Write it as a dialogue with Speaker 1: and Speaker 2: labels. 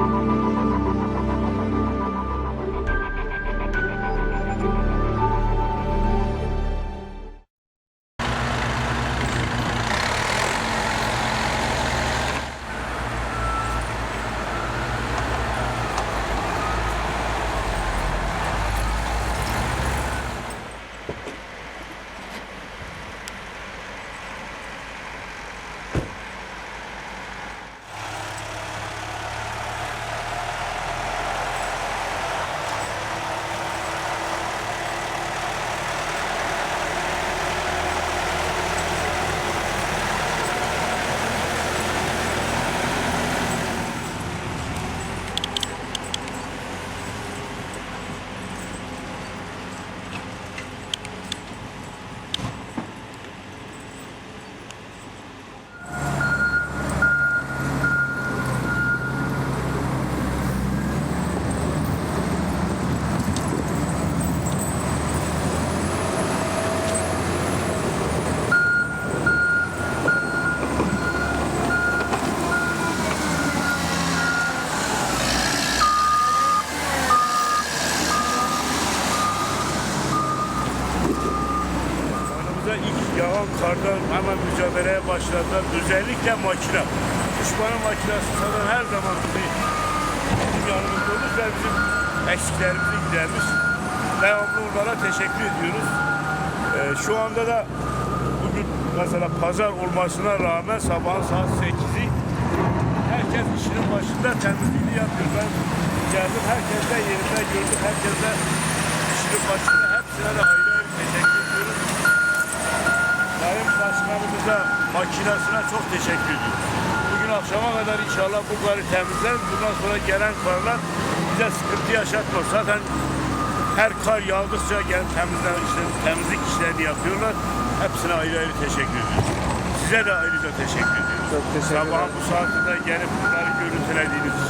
Speaker 1: Thank you. Yanımıza ilk yağan kardan hemen mücadeleye başladılar. Özellikle makine. Düşmanın makinesi zaten her zaman bizi bizim yanımızda olur ve bizim eksiklerimizi gidermiş. Devamlı onlara teşekkür ediyoruz. Ee, şu anda da bugün mesela pazar olmasına rağmen sabahın saat 8'i herkes işinin başında temizliğini yapıyor. Ben geldim herkese yerinde gördüm. Herkese işinin başında hepsine de ayrı ayrı teşekkür ediyoruz. Sayın Başkanımıza, makinasına çok teşekkür ediyoruz. Bugün akşama kadar inşallah bu karı temizler. Bundan sonra gelen karlar bize sıkıntı yaşatmaz. Zaten her kar yağdıkça gelen temizler işte, temizlik işlerini yapıyorlar. Hepsine ayrı ayrı teşekkür ediyoruz. Size de ayrıca teşekkür ediyoruz.
Speaker 2: Çok teşekkür
Speaker 1: Sabahın bu saatinde gelip bunları görüntülediğiniz için.